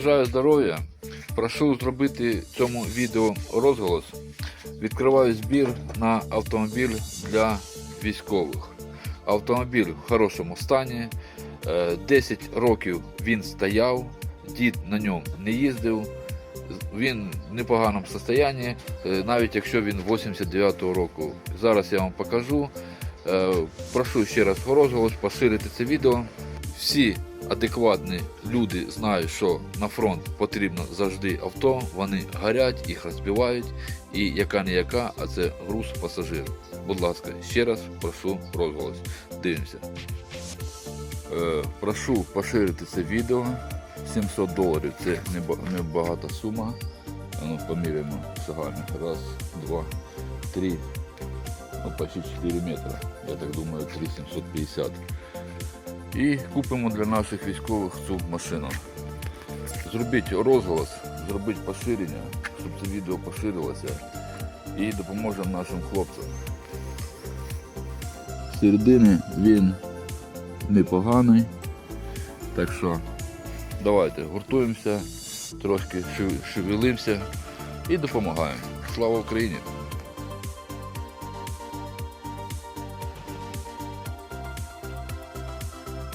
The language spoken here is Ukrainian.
Бажаю здоров'я. Прошу зробити цьому відео розголос. Відкриваю збір на автомобіль для військових. Автомобіль в хорошому стані. Е, 10 років він стояв, дід на ньому не їздив. Він в непоганому стані, е, навіть якщо він 89-го року. Зараз я вам покажу. Е, Прошу ще раз розголос поширити це відео. Всі адекватні люди знають, що на фронт потрібно завжди авто, вони горять, їх розбивають, і яка не яка, а це груз пасажир. Будь ласка, ще раз прошу розголос. Дивимося. Е, прошу поширити це відео. 700 доларів це небагата сума. Ну, поміряємо загально. Раз, два, три, ну почти 4 метри. Я так думаю, 3750. І купимо для наших військових цю машину. Зробіть розголос, зробіть поширення, щоб це відео поширилося і допоможемо нашим хлопцям. Середини він непоганий. Так що давайте гуртуємося, трошки шевелимося і допомагаємо. Слава Україні!